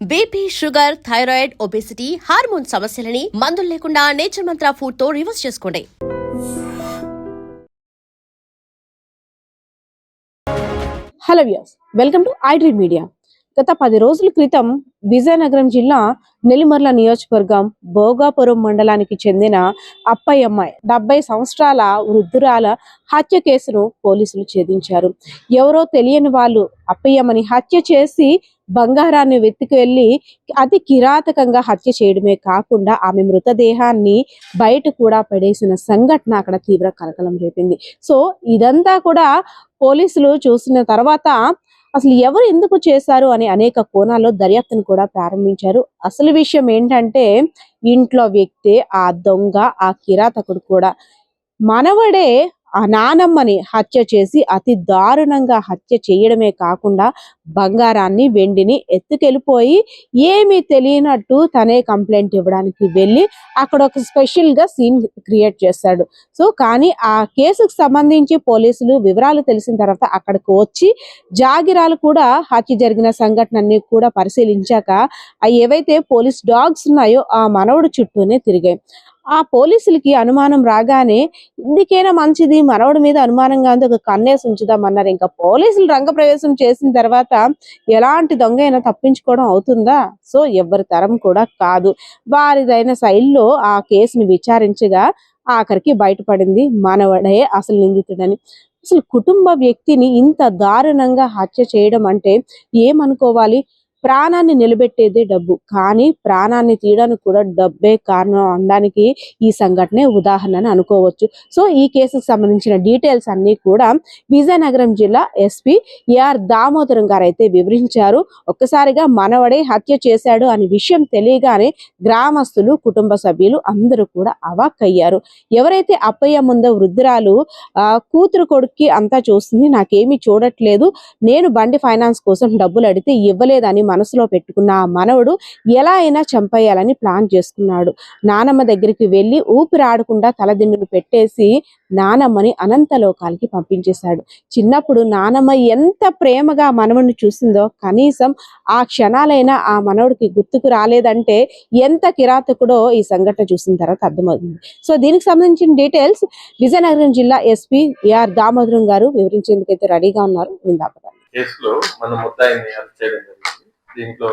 BP sugar thyroid obesity hormone సమస్యలని మందులు లేకుండా నేచర్ మంత్ర ఫుడ్తో రివర్స్ చేసుకోండి. Hello views welcome to iDream media గత పది రోజుల క్రితం విజయనగరం జిల్లా నెల్లిమర్ల నియోజకవర్గం భోగాపురం మండలానికి చెందిన అప్పయ్యమ్మాయి డెబ్బై సంవత్సరాల వృద్ధురాల హత్య కేసును పోలీసులు ఛేదించారు. ఎవరో తెలియని వాళ్ళు అప్పయ్యమ్మని హత్య చేసి బంగారాన్ని వెతికి వెళ్ళి అతి కిరాతకంగా హత్య చేయడమే కాకుండా ఆమె మృతదేహాన్ని బయట కూడా పడేసిన సంఘటన అక్కడ తీవ్ర కలకలం రేపింది. సో ఇదంతా కూడా పోలీసులు చూసిన తర్వాత అసలు ఎవరు ఎందుకు చేశారు అని అనేక కోణాల్లో దర్యాప్తును కూడా ప్రారంభించారు. అసలు విషయం ఏంటంటే ఇంట్లో వ్యక్తే ఆ దొంగ ఆ కిరాతకుడు కూడా. మనవడే ఆ నానమ్మని హత్య చేసి అతి దారుణంగా హత్య చేయడమే కాకుండా బంగారాన్ని వెండిని ఎత్తుకెళ్ళిపోయి ఏమీ తెలియనట్టు తనే కంప్లైంట్ ఇవ్వడానికి వెళ్ళి అక్కడ ఒక స్పెషల్గా సీన్ క్రియేట్ చేస్తాడు. సో కానీ ఆ కేసుకు సంబంధించి పోలీసులు వివరాలు తెలిసిన తర్వాత అక్కడికి వచ్చి జాగిరాలు కూడా హత్య జరిగిన సంఘటనని కూడా పరిశీలించాక ఏవైతే పోలీస్ డాగ్స్ ఉన్నాయో ఆ మనవడు చుట్టూనే తిరిగాయి. ఆ పోలీసులకి అనుమానం రాగానే ఇందుకైనా మంచిది? మనవడి మీద అనుమానంగా ఉంది ఒక కన్నేసి ఉంచుదామన్నారు ఇంకా పోలీసులు రంగప్రవేశం చేసిన తర్వాత ఎలాంటి దొంగ అయినా తప్పించుకోవడం అవుతుందా? సో ఎవరి తరం కూడా కాదు. వారిదైన శైలిలో ఆ కేసుని విచారించగా ఆఖరికి బయటపడింది మనవడే అసలు నిందితుడని. అసలు కుటుంబ వ్యక్తిని ఇంత దారుణంగా హత్య చేయడం అంటే ఏమనుకోవాలి? ప్రాణాన్ని నిలబెట్టేదే డబ్బు. కానీ ప్రాణాన్ని తీయడానికి కూడా డబ్బే కారణం అనడానికి ఈ సంఘటనే ఉదాహరణ అని అనుకోవచ్చు. సో ఈ కేసుకు సంబంధించిన డీటెయిల్స్ అన్ని కూడా విజయనగరం జిల్లా ఎస్పీ ఏఆర్ దామోదరం గారు అయితే వివరించారు. ఒక్కసారిగా మనవడే హత్య చేశాడు అనే విషయం తెలియగానే గ్రామస్తులు కుటుంబ సభ్యులు అందరూ కూడా అవాక్కయ్యారు. ఎవరైతే అప్పయ్య ముందో వృద్ధురాలు ఆ కూతురు కొడుక్కి అంతా చూస్తుంది నాకేమీ చూడట్లేదు నేను బండి ఫైనాన్స్ కోసం డబ్బులు అడిగితే ఇవ్వలేదని మనసులో పెట్టుకున్న ఆ మనవడు ఎలా అయినా చంపేయాలని ప్లాన్ చేసుకున్నాడు. నానమ్మ దగ్గరికి వెళ్ళి ఊపిరాడకుండా తలదిన్నును పెట్టేసి నానమ్మని అనంతలోకాలకి పంపించేశాడు. చిన్నప్పుడు నానమ్మ ఎంత ప్రేమగా ఆ మనవడిని చూసిందో కనీసం ఆ క్షణాలైనా ఆ మనవడికి గుర్తుకు రాలేదంటే ఎంత కిరాతకుడో ఈ సంఘటన చూసిన తర్వాత అర్థమవుతుంది. సో దీనికి సంబంధించిన డీటెయిల్స్ విజయనగరం జిల్లా ఎస్పీ ఏఆర్ దామోదరం గారు వివరించేందుకు అయితే రెడీగా ఉన్నారు. విందాపదాం కేసులో మన ముద్దాయిని అరెస్ట్ చేయడం జరిగింది. దీంట్లో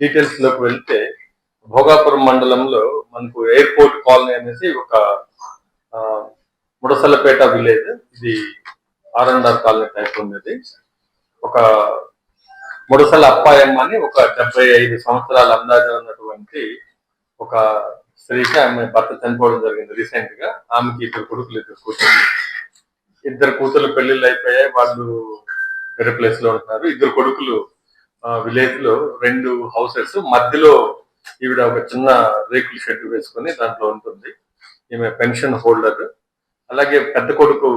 డీటెయిల్స్లోకి వెళ్తే భోగాపురం మండలంలో మనకు ఎయిర్పోర్ట్ కాలనీ అనేసి ఒక ఆ, ముడసలపేట విలేజ్. ఇది R and R colony type ఉన్నది. ఒక ముడసల అప్పాయమ్మ అని ఒక డెబ్బై ఐదు సంవత్సరాల అందాజ ఉన్నటువంటి ఒక స్త్రీకి ఆమె భర్త చనిపోవడం జరిగింది రీసెంట్గా. ఆమెకి ఇద్దరు కొడుకులు ఇద్దరు కూతురు ఇద్దరు కూతురు పెళ్ళిళ్ళు అయిపోయాయి. వాళ్ళు వేరే ప్లేస్లో ఉంటున్నారు. ఇద్దరు కొడుకులు విలేజ్లో రెండు హౌసెస్ మధ్యలో ఈవిడ ఒక చిన్న రేకుల షెడ్ వేసుకొని దాంట్లో ఉంటుంది. ఈమె పెన్షన్ హోల్డర్ అలాగే పెద్ద కొడుకు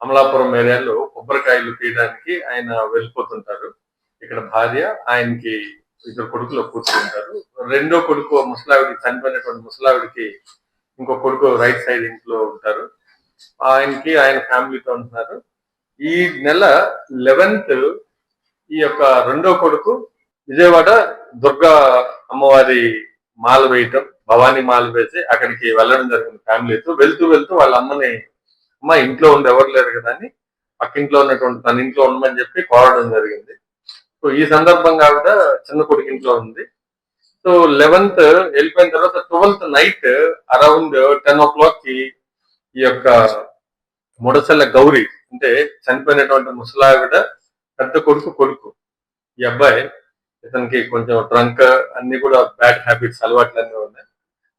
అమలాపురం ఏరియాలో కొబ్బరికాయలు తీయడానికి ఆయన వెళ్ళిపోతుంటారు. ఇక్కడ భార్య ఆయనకి ఇద్దరు కొడుకులు కూర్చుంటారు. రెండో కొడుకు ముసలావిడికి చనిపోయినటువంటి ముసలావిడికి ఇంకో కొడుకు రైట్ సైడ్ ఇంట్లో ఉంటారు. ఆయనకి ఆయన ఫ్యామిలీతో ఉంటున్నారు. ఈ నెల లెవెన్త్ ఈ యొక్క రెండో కొడుకు విజయవాడ దుర్గా అమ్మవారి మాల వేయటం భవానీ మాల వేసి అక్కడికి వెళ్ళడం జరిగింది ఫ్యామిలీతో. వెళ్తూ వెళ్తూ వాళ్ళ అమ్మని అమ్మ ఇంట్లో ఉండి ఎవరు లేరు కదా అని పక్కింట్లో ఉన్నటువంటి తన ఇంట్లో ఉండమని చెప్పి కోరడం జరిగింది. సో ఈ సందర్భంగా ఆవిడ చిన్న కొడుకు ఇంట్లో ఉంది. సో లెవెన్త్ వెళ్ళిపోయిన తర్వాత ట్వెల్త్ నైట్ అరౌండ్ టెన్ ఓ క్లాక్కి ఈ యొక్క ముడసల గౌరి అంటే చనిపోయినటువంటి ముసలావిడ పెద్ద కొడుకు కొడుకు. ఈ అబ్బాయి ఇతనికి కొంచెం డ్రంక్ అన్ని కూడా బ్యాడ్ హ్యాబిట్స్ అలవాట్లు అన్నీ ఉన్నాయి.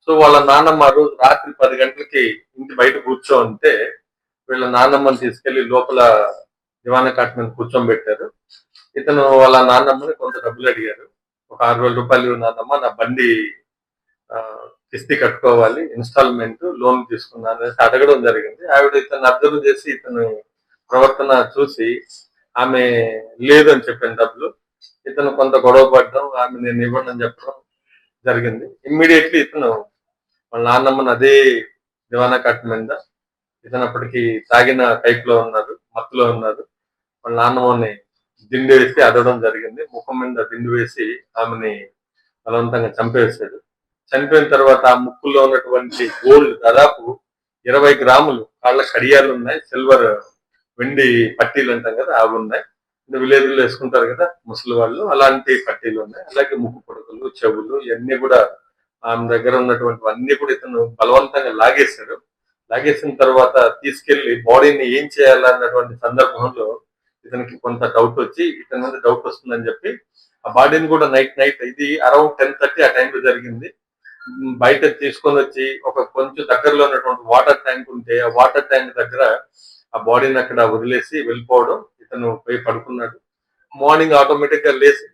సో వాళ్ళ నాన్నమ్మ రోజు రాత్రి పది గంటలకి ఇంటి బయట కూర్చో ఉంటే వీళ్ళ నాన్నమ్మని తీసుకెళ్ళి లోపల దివానా కాట్ మీద కూర్చోబెట్టారు. ఇతను వాళ్ళ నాన్నమ్మని కొంత డబ్బులు అడిగారు. ఒక ఆరు వేల రూపాయలు నాన్నమ్మ నా బండి కిస్తీ కట్టుకోవాలి ఇన్స్టాల్మెంట్ లోన్ తీసుకున్నాను అనేసి అడగడం జరిగింది. ఆవిడ ఇతను అబ్జర్వ్ చేసి ఇతను ప్రవర్తన చూసి ఆమె లేదు అని చెప్పిన డబ్బులు ఇతను కొంత గొడవ పడడం ఆమె నేను ఇవ్వను అని చెప్పడం జరిగింది. ఇమ్మీడియట్లీ ఇతను వాళ్ళ నాన్నమ్మని అదే దివానా కట్ మీద ఇతను అప్పటికి తాగిన టైప్లో ఉన్నారు మత్తులో ఉన్నారు. వాళ్ళ నాన్నమ్మని దిండు వేసి అదడం జరిగింది. ముఖం మీద దిండు వేసి ఆమెని బలవంతంగా చంపేశాడు. చనిపోయిన తర్వాత ఆ ముక్కులో ఉన్నటువంటి గోల్డ్ దాదాపు ఇరవై గ్రాములు కాళ్ళ కడియాలు ఉన్నాయి సిల్వర్ వెండి పట్టీలు అంటాం కదా అవి ఉన్నాయి. విలేజ్లో వేసుకుంటారు కదా ముసలి వాళ్ళు అలాంటి పట్టీలు ఉన్నాయి. అలాగే ముక్కు పొడకలు చెవులు ఇవన్నీ కూడా ఆమె దగ్గర ఉన్నటువంటి అన్ని కూడా ఇతను బలవంతంగా లాగేశాడు. లాగేసిన తర్వాత తీసుకెళ్ళి బాడీని ఏం చేయాలన్నటువంటి సందర్భంలో ఇతనికి కొంత డౌట్ వచ్చి ఇతని మీద డౌట్ వస్తుందని చెప్పి ఆ బాడీని కూడా నైట్ నైట్ ఇది అరౌండ్ టెన్ థర్టీ ఆ టైంలో జరిగింది. బయట తీసుకొని వచ్చి ఒక కొంచెం దగ్గరలో ఉన్నటువంటి వాటర్ ట్యాంక్ ఉంటే ఆ వాటర్ ట్యాంక్ దగ్గర ఆ బాడీని అక్కడ వదిలేసి వెళ్ళిపోవడం ఇతను పోయి పడుకున్నాడు. మార్నింగ్ ఆటోమేటిక్గా లేచి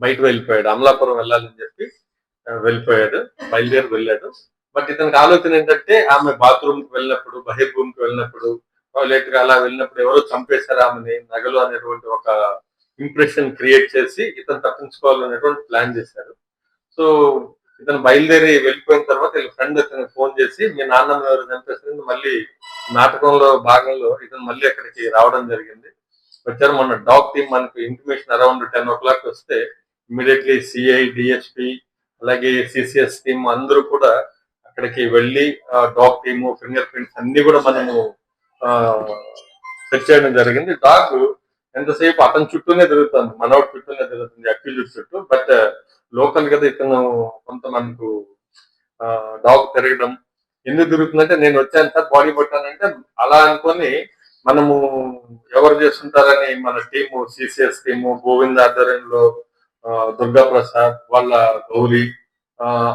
బయట వెళ్ళిపోయాడు. అమలాపురం వెళ్ళాలని చెప్పి వెళ్ళిపోయాడు. బయలుదేరి వెళ్ళాడు. బట్ ఇతనికి ఆలోచన ఏంటంటే ఆమె బాత్రూమ్కి వెళ్ళినప్పుడు బహిర్భూమికి వెళ్ళినప్పుడు టాయిలెట్కి అలా వెళ్ళినప్పుడు ఎవరో చంపేశారు ఆమెని నగలు అనేటువంటి ఒక ఇంప్రెషన్ క్రియేట్ చేసి ఇతను తప్పించుకోవాలనేటువంటి ప్లాన్ చేశారు. సో ఇతను బయలుదేరి వెళ్ళిపోయిన తర్వాత వీళ్ళ ఫ్రెండ్ ఇతను ఫోన్ చేసి మీ నాన్నమ్మ ఎవరు చంపేస్తుంది మళ్ళీ నాటకంలో భాగంలో ఇతను మళ్ళీ అక్కడికి రావడం జరిగింది. వచ్చారు మొన్న డాగ్ టీమ్ మనకు intimation around ten o'clock వస్తే ఇమీడియట్లీ సిఐ డిఎస్పి అలాగే సిసిఎస్ టీమ్ అందరూ కూడా అక్కడికి వెళ్ళి డాగ్ టీము ఫింగర్ ప్రింట్స్ అన్ని కూడా మనము సెట్ చేయడం జరిగింది. డాగ్ ఎంతసేపు అతని చుట్టూనే తిరుగుతుంది మనోడి చుట్టూనే తిరుగుతుంది అక్యూజ్ చుట్టూ. బట్ లోకల్ కదా ఇతను కొంత మనకు డాగ్ తిరగడం ఎందుకు దొరుకుతుందంటే నేను వచ్చాను సార్ బాడీ పట్టానంటే అలా అనుకొని మనము ఎవరు చేస్తుంటారని మన టీము సిసిఎస్ టీము గోవింద్ ఆధ్వర్యంలో దుర్గా ప్రసాద్ వాళ్ళ గౌరీ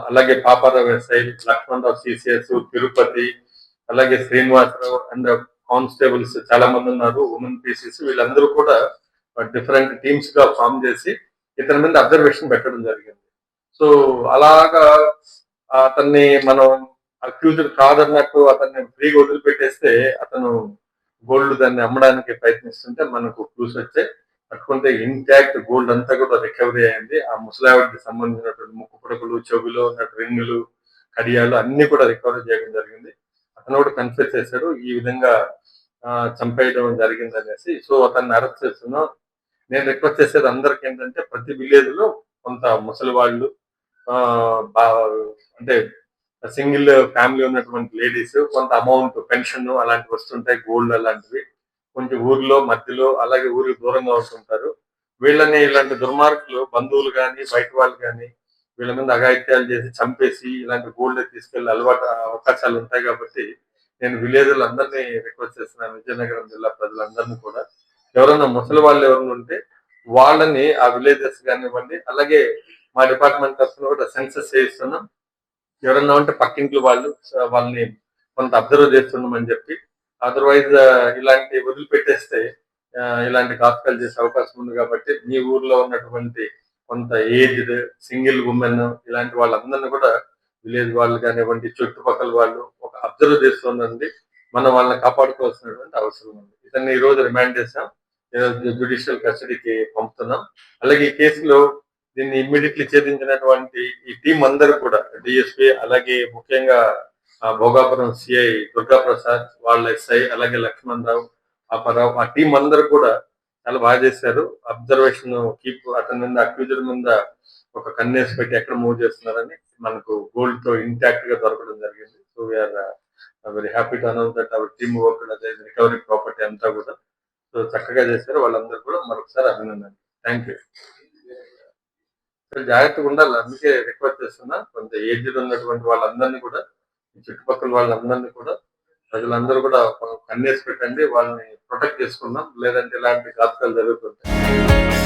అలాగే పాపారావు ఎస్ఐ లక్ష్మణరావు సిసిఎస్ తిరుపతి అలాగే శ్రీనివాసరావు అండ్ కానిస్టేబుల్స్ చాలా మంది ఉన్నారు ఉమెన్ పీసెస్ వీళ్ళందరూ కూడా డిఫరెంట్ టీమ్స్గా ఫామ్ చేసి ఇతని మీద అబ్జర్వేషన్ పెట్టడం జరిగింది. సో అలాగా అతన్ని మనం అక్యూజ్డ్ కాదన్నట్టు అతన్ని ఫ్రీగా వదిలిపెట్టేస్తే అతను గోల్డ్ దాన్ని అమ్మడానికి ప్రయత్నిస్తుంటే మనకు క్లూస్ వచ్చాయి. పట్టుకుంటే ఇంటాక్ట్ గోల్డ్ అంతా కూడా రికవరీ అయింది. ఆ ముసలావిడికి సంబంధించినటువంటి ముక్కు పుడకలు చెవిలో ఉన్న రింగులు కడియాలు అన్ని కూడా రికవరీ చేయడం జరిగింది. అతను కూడా కన్ఫ్యూజ్ చేశాడు. ఈ విధంగా ఆ, చంపేయడం జరిగింది అనేసి సో అతన్ని అరెస్ట్ చేస్తున్నాం. నేను రిక్వెస్ట్ చేసేది అందరికి ఏంటంటే ప్రతి విలేజ్లో కొంత ముసలి వాళ్ళు ఆ, బా- అంటే సింగిల్ ఫ్యామిలీ ఉన్నటువంటి లేడీస్ కొంత అమౌంట్ పెన్షన్ అలాంటివి వస్తుంటాయి గోల్డ్ అలాంటివి. కొంచెం ఊర్లో మధ్యలో అలాగే ఊరికి దూరంగా ఉంటుంటారు వీళ్ళని ఇలాంటి దుర్మార్గులు బంధువులు కానీ బయట వాళ్ళు కానీ వీళ్ళ మీద అఘాయిత్యాలు చేసి చంపేసి ఇలాంటి గోల్డ్ తీసుకెళ్ళి అలవాటు అవకాశాలు ఉంటాయి కాబట్టి నేను విలేజ్లు అందరినీ రిక్వెస్ట్ చేస్తున్నాను విజయనగరం జిల్లా ప్రజలందరినీ కూడా. ఎవరైనా ముసలి వాళ్ళు ఎవరైనా ఉంటే వాళ్ళని ఆ విలేజెస్ కానివ్వండి అలాగే మా డిపార్ట్మెంట్ తరఫున కూడా సెన్సస్ చేయిస్తున్నాం. ఎవరన్నా ఉంటే పక్కింట్లో వాళ్ళు వాళ్ళని కొంత అబ్జర్వ్ చేస్తుండమని చెప్పి అదర్వైజ్ ఇలాంటి వదిలిపెట్టేస్తే ఇలాంటి కాపుకాలు చేసే అవకాశం ఉంది కాబట్టి మీ ఊర్లో ఉన్నటువంటి కొంత ఏజ్డ్ సింగిల్ ఉమెన్ ఇలాంటి వాళ్ళందరినీ కూడా విలేజ్ వాళ్ళు కానివ్వండి చుట్టుపక్కల వాళ్ళు ఒక అబ్జర్వ్ చేస్తుందండి మనం వాళ్ళని కాపాడుకోవాల్సినటువంటి అవసరం ఉంది. ఇతన్ని ఈ రోజు రిమాండ్ చేశాం జ్యుడిషియల్ కస్టడీకి పంపుతున్నాం. అలాగే ఈ కేసులో దీన్ని ఇమ్మీడియట్లీ ఛేదించినటువంటి ఈ టీం అందరూ కూడా డిఎస్పీ అలాగే ముఖ్యంగా ఆ, భోగాపురం సిఐ దుర్గా ప్రసాద్ వాళ్ళ ఎస్ఐ అలాగే లక్ష్మణ్ రావు పాపారావు ఆ టీం అందరూ కూడా చాలా బాగా చేశారు. అబ్జర్వేషన్ కీప్ అతని మీద అక్యూజర్ మీద ఒక కన్నేసి పెట్టి ఎక్కడ మూవ్ చేస్తున్నారని మనకు గోల్డ్తో ఇంటాక్ట్గా దొరకడం జరిగింది. So we're very happy to announce that our team work అదే రికవరీ ప్రాపర్టీ అంతా కూడా సో చక్కగా చేశారు. వాళ్ళందరూ కూడా మరొకసారి అభినందన థ్యాంక్ యూ జాగ్రత్తగా ఉండాలి. అందుకే రిక్వెస్ట్ చేస్తున్నా. కొంత ఏజ్డ్ ఉన్నటువంటి వాళ్ళందరినీ కూడా చుట్టుపక్కల వాళ్ళందరినీ కూడా ప్రజలందరూ కూడా కన్నేసి పెట్టండి. వాళ్ళని ప్రొటెక్ట్ చేసుకుందాం. లేదంటే ఇలాంటి ఘాతకాలు జరుగుతుంటాయి.